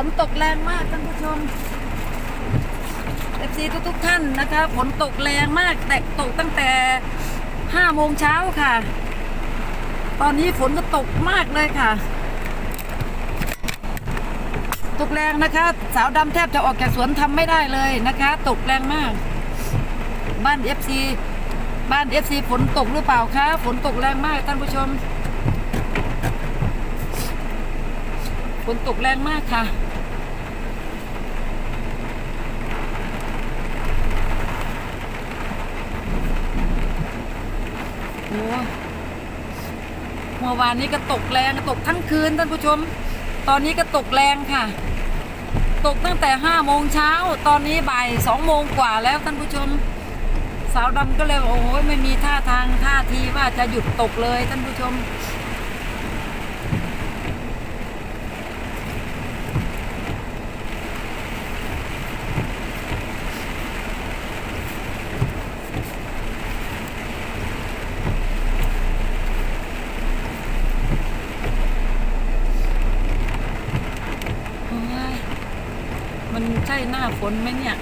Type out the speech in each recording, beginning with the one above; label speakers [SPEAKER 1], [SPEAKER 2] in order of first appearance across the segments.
[SPEAKER 1] ฝนตกแรงมากท่านผู้ชมเอฟซีทุกๆท่านนะคะฝนตกแรงมากแต่ตกตั้งแต่ห้าโมงเช้าค่ะ ตอนนี้ฝนก็ตกมากเลยค่ะ ตกแรงนะคะ สาวดำแทบจะออกจากสวนทำไม่ได้เลยนะคะ ตกแรงมาก บ้านเอฟซีบ้านเอฟซีฝนตกหรือเปล่าคะฝนตกแรงมากท่านผู้ชมฝนตกแรงมากค่ะ โอ้เมื่อวานนี้ก็ตกแรงตกทั้งคืนท่านผู้ชม ตอนนี้ก็ตกแรงค่ะ ตกตั้งแต่ห้าโมงเช้า ตอนนี้บ่ายสองโมงกว่าแล้วท่านผู้ชม สาวดำก็เลยบอกโอ้โหไม่มีท่าทางท่าทีว่าจะหยุดตกเลยท่านผู้ชม โอ้ย มันใช่หน้าฝนไหมเนี่ย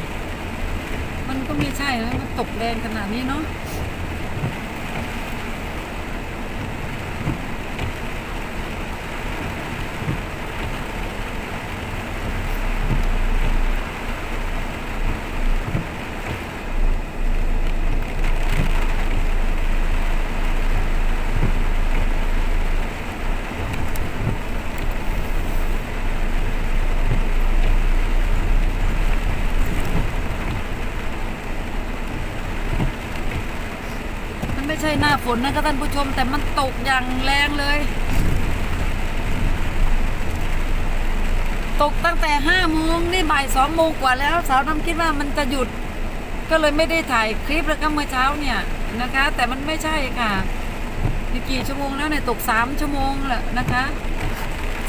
[SPEAKER 1] มันก็ไม่ใช่แล้วมันตกแรงขนาดนี้เนาะ หน้าฝนนะคะท่านผู้ชมแต่มันตกอย่างแรงเลย ตกตั้งแต่ห้าโมงนี่บ่ายสองโมงกว่าแล้ว สาวน้ำคิดว่ามันจะหยุด ก็เลยไม่ได้ถ่ายคลิปแล้วก็เมื่อเช้าเนี่ยนะคะ แต่มันไม่ใช่ค่ะมีกี่ชั่วโมงแล้วเนี่ยตกสามชั่วโมงแหละนะคะ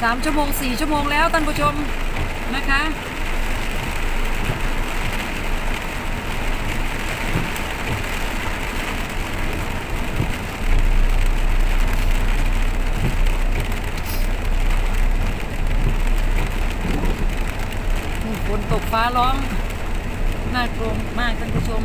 [SPEAKER 1] สามชั่วโมงสี่ชั่วโมงแล้วท่านผู้ชมนะคะ ฝนตกฟ้าร้องน่ากลัวมากท่านผู้ชม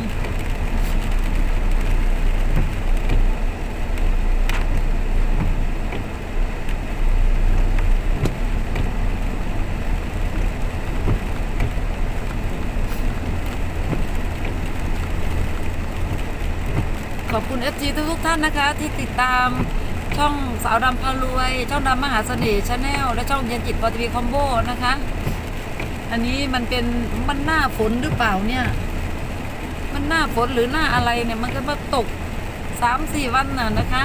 [SPEAKER 1] ขอบคุณ FG ทุกทุกท่านนะคะ ที่ติดตามช่องสาวดำพารวย ช่องดำมหาเสน่ห์ชาแนลและช่องเย็นจิตปอทีวีคอมโบนะคะ อันนี้มันเป็นมันหน้าฝนหรือเปล่าเนี่ย มันหน้าฝนหรือหน้าอะไรเนี่ย มันก็มาตกสามสี่วันน่ะนะคะ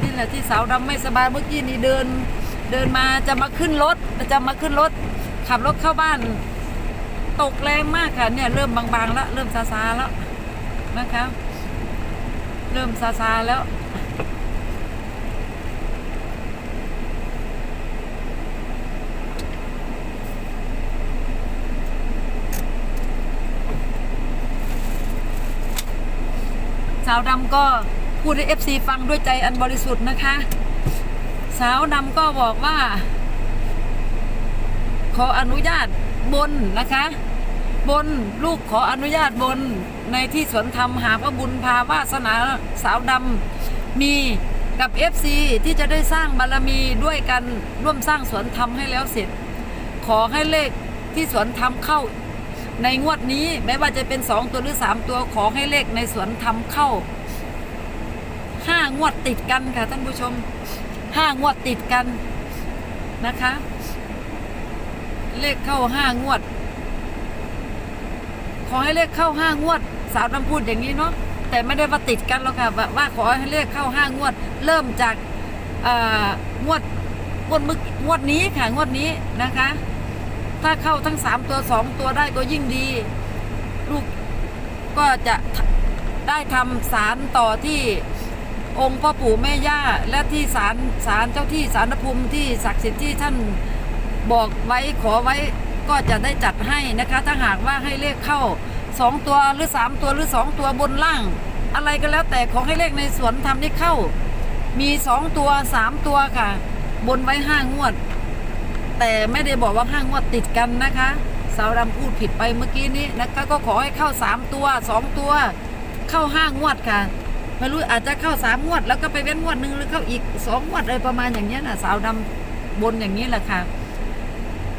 [SPEAKER 1] นี่แหละที่สาวดำไม่สบายเมื่อกี้นี่เดิน เดินมาจะมาขึ้นรถจะมาขึ้นรถ ขับรถเข้าบ้าน ตกแรงมากค่ะเนี่ยเริ่มบางๆแล้วเริ่มซาๆแล้วนะคะ เริ่มซาๆแล้ว สาวดำก็พูดให้เอฟซีฟังด้วยใจอันบริสุทธิ์นะคะ สาวดำก็บอกว่า ขออนุญาตบนนะคะ บนลูกขออนุญาตบนในที่สวนธรรมหากว่าบุญพาวาสนาสาวดำมีกับ FC ที่จะได้สร้างบารมีด้วยกันร่วมสร้างสวนธรรมให้แล้วเสร็จ ขอให้เลขที่สวนธรรมเข้า ในงวดนี้แม้ว่าจะเป็นสองตัวหรือสามตัวขอให้เลขในสวนธรรมเข้าห้างวดติดกันค่ะท่านผู้ชมห้างวดติดกันนะคะ เลขเข้าห้างวด ขอให้เลขเข้าห้างวด สาวดำพูดอย่างนี้เนาะแต่ไม่ได้ว่าติดกันหรอกค่ะว่าขอให้เลขเข้าห้างวด เริ่มจากงวดงวดมึกงวดนี้ค่ะงวดนี้นะคะ ถ้าเข้าทั้งสามตัวสองตัวได้ก็ยิ่งดี ลูกก็จะได้ทำสารต่อที่องค์พ่อปู่แม่ย่า และที่ศาลศาลเจ้าที่ศาลพระภูมิที่ศักดิ์สิทธิ์ที่ท่านบอกไว้ขอไว้ก็จะได้จัดให้นะคะ ถ้าหากว่าให้เลขเข้าสองตัวหรือสามตัวหรือสองตัวบนล่าง อะไรก็แล้วแต่ขอให้เลขในสวนทำนี้เข้า มีสองตัวสามตัวค่ะ บนไว้ห้างวด แต่ไม่ได้บอกว่าห้างวดติดกันนะคะสาวดำพูดผิดไปเมื่อกี้นี้นะคะก็ขอให้เข้าสามตัวสองตัว เข้าห้างวดค่ะไม่รู้อาจจะเข้าสามงวด แล้วก็ไปเว้นงวดหนึ่งหรือเข้าอีกสองงวดอะไรประมาณอย่างเงี้ยนะสาวดำบนอย่างนี้แหละค่ะ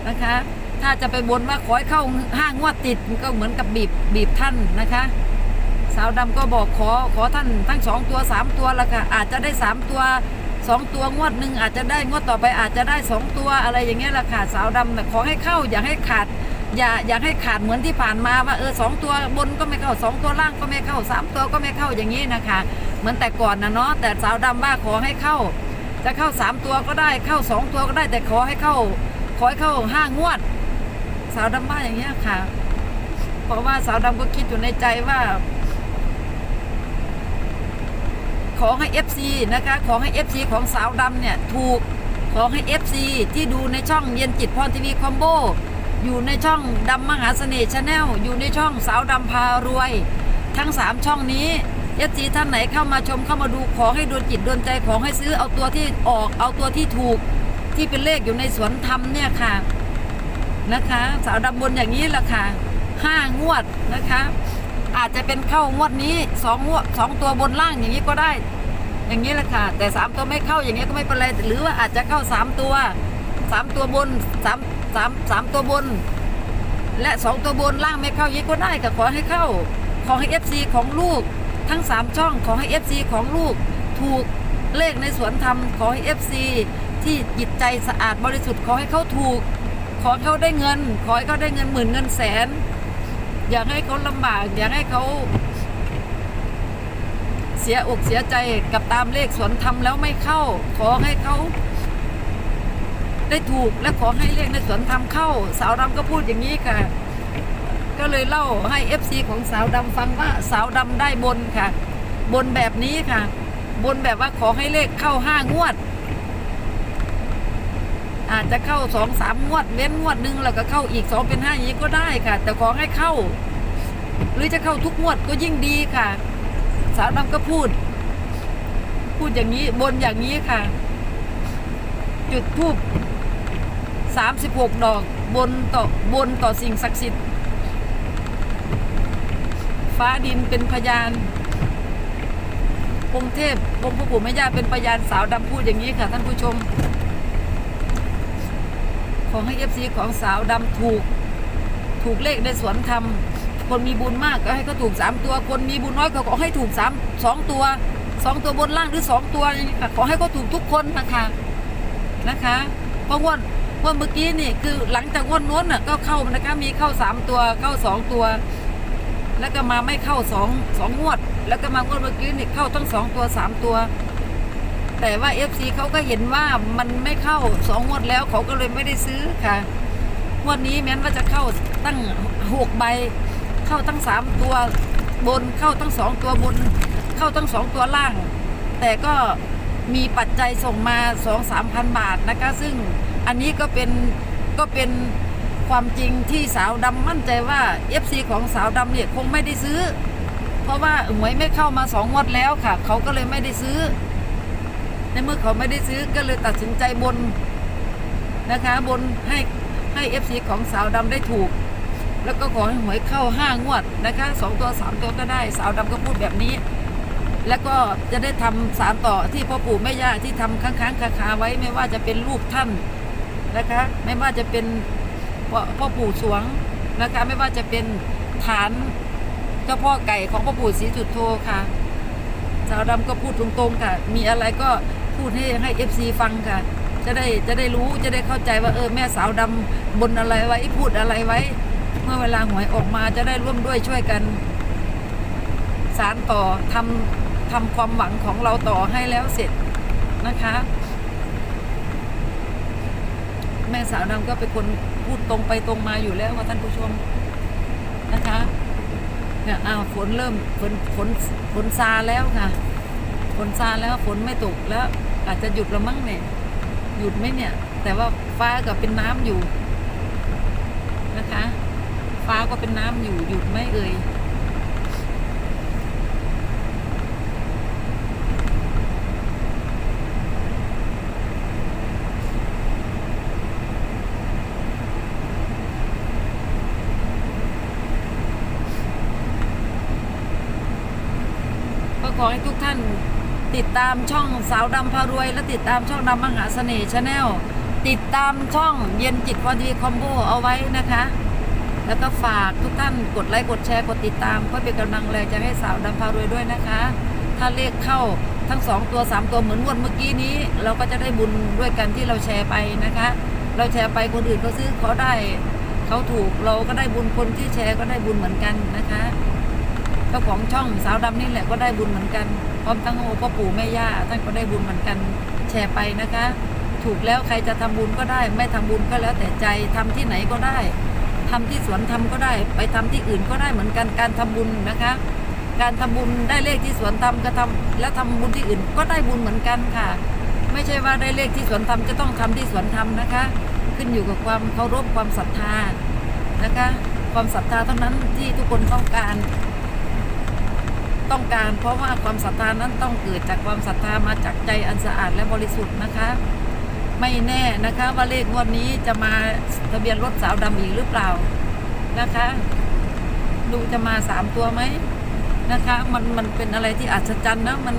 [SPEAKER 1] นะคะ ถ้าจะไปบนว่าขอให้เข้าห้างวดติดก็เหมือนกับบีบบีบท่านนะคะ สาวดำก็บอกขอขอท่านทั้งสองตัวสามตัวละค่ะอาจจะได้สามตัว สองตัวงวดหนึ่งอาจจะได้งวดต่อไปอาจจะได้สองตัวอะไรอย่างเงี้ยละค่ะสาวดำนะขอให้เข้าอย่าให้ขาดอย่าอย่าให้ขาดเหมือนที่ผ่านมาว่าเออสองตัวบนก็ไม่เข้าสองตัวล่างก็ไม่เข้าสามตัวก็ไม่เข้าอย่างนี้นะคะ เหมือนแต่ก่อนนะเนาะแต่สาวดำว่าขอให้เข้า จะเข้าสามตัวก็ได้เข้าสองตัวก็ได้แต่ขอให้เข้า ขอให้เข้าห้างวด สาวดำว่าอย่างเงี้ยค่ะ เพราะว่าสาวดำก็คิดอยู่ในใจว่า ขอให้ FC นะคะ ขอให้ FC ของสาวดำเนี่ย ถูก ขอให้ FC ที่ดูในช่องเย็นจิตพรทีวีคอมโบ อยู่ในช่องดำมหาเสน่ห์ชาแนล อยู่ในช่องสาวดำพารวย ทั้ง 3 ช่องนี้ FC ท่านไหนเข้ามาชมเข้ามาดูขอให้ดวงจิตดวงใจขอให้ซื้อเอาตัวที่ออกเอาตัวที่ถูกที่เป็นเลขอยู่ในสวนธรรมเนี่ยค่ะนะคะ สาวดำบนอย่างนี้แหละค่ะห้างวดนะคะ อาจจะเป็นเข้างวดนี้สองงวดสองตัวบนล่างอย่างนี้ก็ได้ อย่างนี้แหละค่ะ แต่สามตัวไม่เข้าอย่างนี้ก็ไม่เป็นไรหรือว่าอาจจะเข้าสามตัวสามตัวบนสามสามสามตัวบน และสองตัวบนล่างไม่เข้าอย่างนี้ก็ได้ค่ะขอให้เข้า ขอให้เอฟซีของลูก ทั้งสามช่องขอให้เอฟซีของลูก ถูกเลขในสวนธรรมขอให้เอฟซีที่จิตใจสะอาดบริสุทธิ์ขอให้เขาถูก ขอให้เขาได้เงิน ขอให้เขาได้เงินหมื่นเงินแสน อยากให้เขาลำบาก อยากให้เขาเสียอกเสียใจกับตามเลขสวนทำแล้วไม่เข้า ขอให้เขาได้ถูกและขอให้เลขในสวนทำเข้า สาวดำก็พูดอย่างนี้ค่ะ ก็เลยเล่าให้เอฟซีของสาวดำฟังว่าสาวดำได้บนค่ะ บนแบบนี้ค่ะ บนแบบว่าขอให้เลขเข้าห้างวด อาจจะเข้าสองสามงวดเว้นงวดหนึ่งแล้วก็เข้าอีกสองเป็นห้าอย่างนี้ก็ได้ค่ะ แต่ขอให้เข้า หรือจะเข้าทุกงวดก็ยิ่งดีค่ะสาวดำก็พูด พูดอย่างนี้บนอย่างนี้ค่ะ จุดทูบสามสิบหกดอกบนต่อบนต่อสิ่งศักดิ์สิทธิ์ ฟ้าดินเป็นพยานองค์เทพองค์พระปู่แม่ย่าเป็นพยานสาวดำพูดอย่างนี้ค่ะ ท่านผู้ชม ขอให้เอฟซีของสาวดำถูก ถูกเลขในสวนธรรม คนมีบุญมากก็ให้เขาถูกสามตัว คนมีบุญน้อยก็ขอให้ถูกสามสองตัวสองตัวบนล่างหรือสองตัวขอให้เขาถูกทุกคนนะคะนะคะเพราะงวดงวดเมื่อกี้นี่คือหลังจากงวดโน้นน่ะก็เข้านะคะมีเข้าสามตัวเข้าสองตัว แล้วก็มาไม่เข้าสองสองงวด แล้วก็มางวดเมื่อกี้นี่เข้าทั้งสองตัวสามตัว แต่ว่าเอฟซีเขาก็เห็นว่ามันไม่เข้าสองงวดแล้วเขาก็เลยไม่ได้ซื้อค่ะงวดนี้แม้นว่าจะเข้าตั้งหกใบ เข้าตั้งสามตัวบนเข้าตั้งสองตัวบน เข้าตั้งสองตัวล่าง แต่ก็มีปัจจัยส่งมาสองสามพันบาทนะคะ ซึ่งอันนี้ก็เป็นก็เป็นความจริงที่สาวดำมั่นใจว่า FC ของสาวดำเนี่ยคงไม่ได้ซื้อ เพราะว่าหวยไม่เข้ามาสองงวดแล้วค่ะ เขาก็เลยไม่ได้ซื้อ ในเมื่อเขาไม่ได้ซื้อก็เลยตัดสินใจบนนะคะ บนให้ให้เอฟซีของสาวดำได้ถูก แล้วก็ขอให้หวยเข้าห้างวดนะคะสองตัวสามตัวก็ได้สาวดำก็พูดแบบนี้ แล้วก็จะได้ทำสารต่อที่พ่อปู่แม่ย่าที่ทำค้างๆคาๆไว้ไม่ว่าจะเป็นรูปท่านนะคะ ไม่ว่าจะเป็นพ่อปู่สวงนะคะไม่ว่าจะเป็นฐานเจ้าพ่อไก่ของพ่อปู่ศรีสุดโธค่ะสาวดำก็พูดตรงๆค่ะ มีอะไรก็ พูดให้ให้เอฟซีฟังค่ะ จะได้จะได้รู้จะได้เข้าใจว่าเออแม่สาวดำบนอะไรไว้พูดอะไรไว้ เมื่อเวลาหวยออกมาจะได้ร่วมด้วยช่วยกัน สารต่อทำทำความหวังของเราต่อให้แล้วเสร็จนะคะ แม่สาวดำก็เป็นคนพูดตรงไปตรงมาอยู่แล้วค่ะท่านผู้ชมนะคะเนี่ยอ้าวฝนเริ่มฝนฝนฝนซาแล้วค่ะ ฝนซาแล้วฝนไม่ตกแล้ว อาจจะหยุดแล้มั้งเนี่ย หยุดไหมเนี่ย แต่ว่าฟ้าก็เป็นน้ำอยู่นะคะ ฟ้าก็เป็นน้ำอยู่หยุดไหมเอ่ยขอให้ทุกท่าน ติดตามช่องสาวดำพารวย และติดตามช่องดำมหาเสน่ห์ชาแนลติดตามช่องเย็นจิตพอดีคอมโบเอาไว้นะคะ แล้วก็ฝากทุกท่านกดไลค์กดแชร์กดติดตามเพื่อเป็นกำลังแรงใจให้สาวดำพารวยด้วยนะคะ ถ้าเลขเข้าทั้งสองตัวสามตัวเหมือนงวดเมื่อกี้นี้ เราก็จะได้บุญด้วยกันที่เราแชร์ไปนะคะ เราแชร์ไปคนอื่นเขาซื้อเขาได้เขาถูกเราก็ได้บุญคนที่แชร์ก็ได้บุญเหมือนกันนะคะ เจ้าของช่องสาวดำนี่แหละก็ได้บุญเหมือนกันพร้อมทั้งโอพ่อปู่แม่ย่าท่านก็ได้บุญเหมือนกันแชร์ไปนะคะ ถูกแล้วใครจะทำบุญก็ได้ ไม่ทำบุญก็แล้วแต่ใจทำที่ไหนก็ได้ทำที่สวนทำก็ได้ ไปทำที่อื่นก็ได้เหมือนกันการทำบุญนะคะ การทำบุญได้เลขที่สวนทำก็ทำแล้วทำบุญที่อื่นก็ได้บุญเหมือนกันค่ะ ไม่ใช่ว่าได้เลขที่สวนทำจะต้องทำที่สวนทำนะคะ ขึ้นอยู่กับความเคารพความศรัทธานะคะ ความศรัทธาเท่านั้นที่ทุกคนต้องการ ต้องการ เพราะว่าความศรัทธานั้นต้องเกิดจากความศรัทธามาจากใจอันสะอาดและบริสุทธิ์นะคะ ไม่แน่นะคะ ว่าเลขงวดนี้จะมาทะเบียนรถสาวดำอีกหรือเปล่านะคะ ดูจะมาสามตัวไหมนะคะ มันมันเป็นอะไรที่อัศจรรย์นะมัน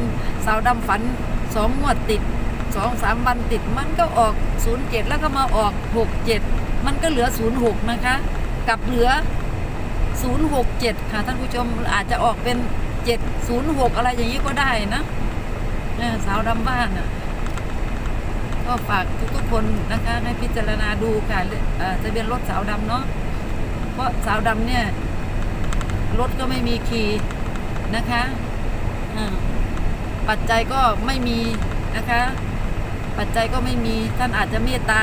[SPEAKER 1] สาวดำฝันสองงวดติดสองสามวันติดมันก็ออกศูนย์เจ็ดแล้วก็มาออกหกเจ็ดมันก็เหลือศูนย์หกนะคะ กับเหลือศูนย์หกเจ็ดค่ะท่านผู้ชมอาจจะออกเป็น เจ็ดศูนย์หกอะไรอย่างนี้ก็ได้นะสาวดำบ้านอะก็ฝากทุกๆคนนะคะให้พิจารณาดูค่ะทะเบียนรถสาวดำเนาะเพราะสาวดำเนี่ยรถก็ไม่มีขี่นะคะปัจจัยก็ไม่มีนะคะ ปัจจัยก็ไม่มีท่านอาจจะเมตตา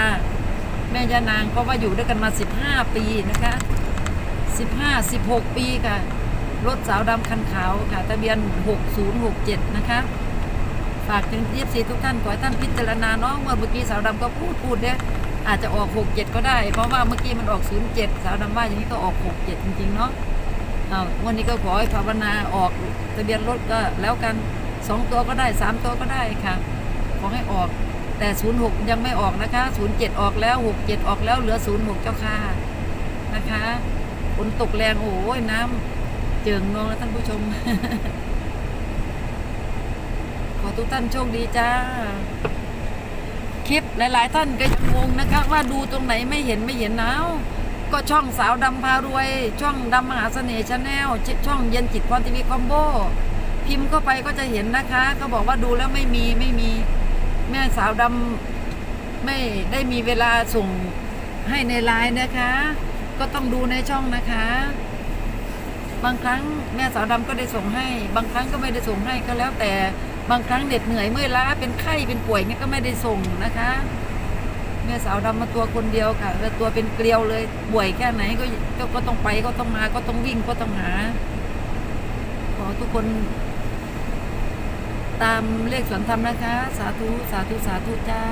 [SPEAKER 1] แม่ยานางเพราะว่าอยู่ด้วยกันมา 15 ปีนะคะ 15 16 ปีค่ะ รถสาวดำคันขาวค่ะทะเบียน 6067 นะคะ ฝากถึงยีซีทุกท่านขอให้ท่านพิจารณาเนาะเมื่อเมื่อกี้สาวดำก็พูดพูดเนี่ยอาจจะออกหกเจ็ดก็ได้ เพราะว่าเมื่อกี้มันออกศูนย์เจ็ดสาวดำว่าอย่างนี้ก็ออกหกเจ็ดจริงๆ เนาะเอาวันนี้ก็ขอให้ภาวนาออกทะเบียนรถก็แล้วกันสองตัวก็ได้สามตัวก็ได้ค่ะขอให้ออกแต่ศูนย์หกยังไม่ออกนะคะศูนย์เจ็ดออกแล้วหกเจ็ดออกแล้วเหลือศูนย์หกเจ้าค่ะนะคะฝนตกแรงโอ้ยน้ำ เจิงนองแล้วท่านผู้ชม ขอทุกท่านโชคดีจ้า คลิปหลาย ๆ ท่านก็ยังงงนะคะว่าดูตรงไหนไม่เห็นไม่เห็นเอาก็ช่องสาวดำพารวย ช่องดำมหาเสน่ห์ชาแนลช่องเย็นจิตพรทีวีคอมโบพิมพ์เข้าไปก็จะเห็นนะคะก็บอกว่าดูแล้วไม่มีไม่มีแม่สาวดำไม่ได้มีเวลาส่งให้ในไลน์นะคะ ก็ต้องดูในช่องนะคะ บางครั้งแม่สาวดำก็ได้ส่งให้ บางครั้งก็ไม่ได้ส่งให้ก็แล้วแต่บางครั้งเหน็ดเหนื่อยเมื่อยล้าเป็นไข้เป็นป่วยเนี่ยก็ไม่ได้ส่งนะคะ แม่สาวดำมาตัวคนเดียวค่ะแล้วตัวเป็นเกลียวเลยป่วยแค่ไหนก็ก็ก็ต้องไปก็ต้องมาก็ต้องวิ่งก็ต้องหาขอทุกคนตามเลขสวนธรรมนะคะ สาธุ สาธุ สาธุ จ้า